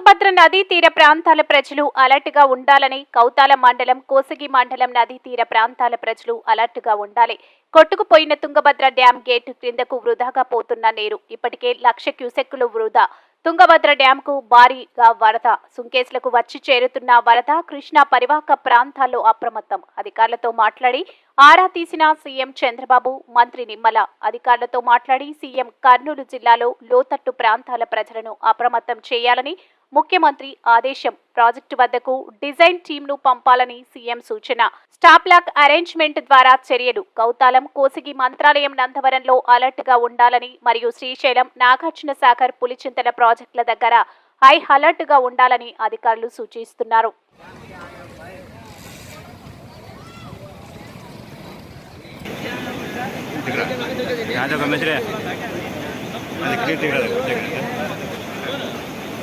తుంగభద్ర నదీ తీర ప్రాంతాల ప్రజలు అలర్ట్గా ఉండాలని కౌతాల మండలం కోసగి మండలం నదీ తీర ప్రాంతాల ప్రజలు అలర్ట్గా ఉండాలి. కొట్టుకుపోయిన తుంగభద్ర డ్యాం గేటు క్రిందకు వృధాగా పోతున్న నీరు ఇప్పటికే లక్ష క్యూసెక్కులు వృధా. తుంగభద్ర డ్యాంకు భారీగా వరద. సుంకేసులకు వచ్చి చేరుతున్న వరద కృష్ణా పరివాహక ప్రాంతాల్లో అప్రమత్తం. అధికారులతో మాట్లాడి ఆరా తీసిన సీఎం చంద్రబాబు మంత్రి నిమ్మల అధికారులతో మాట్లాడి సీఎం కర్నూలు జిల్లాలో లోతట్టు ప్రాంతాల ప్రజలను అప్రమత్తం చేయాలని ముఖ్యమంత్రి ఆదేశం. ప్రాజెక్టు వద్దకు డిజైన్ టీంను పంపాలని సీఎం సూచన. స్టాప్లాక్ అరేంజ్మెంట్ ద్వారా చర్యలు. కౌతాలం కోసిగి మంత్రాలయం నందవరంలో అలర్ట్గా ఉండాలని మరియు శ్రీశైలం నాగార్జున సాగర్ పులిచింతల ప్రాజెక్టుల దగ్గర హై అలర్ట్గా ఉండాలని అధికారులు సూచిస్తున్నారు.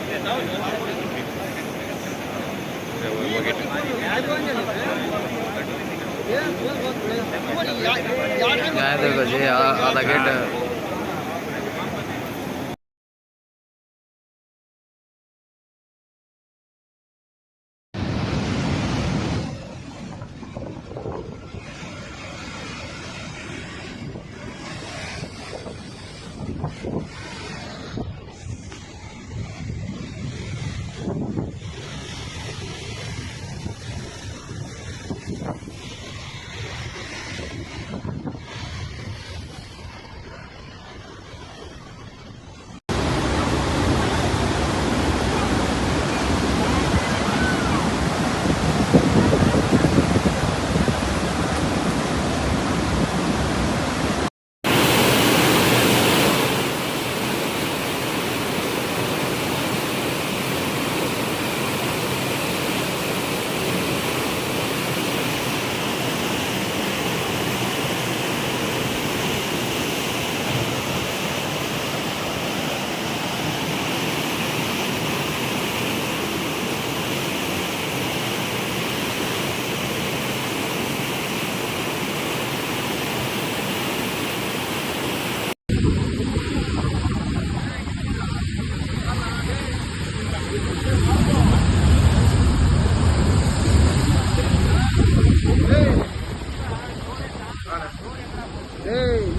देखो मिश्रे अरे क्लियर दिख रहा है देख रहे हैं वो- वो गेट यहाँ देखो जी आ- आधा गेट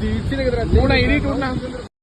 വീട്ടിലെതിരെ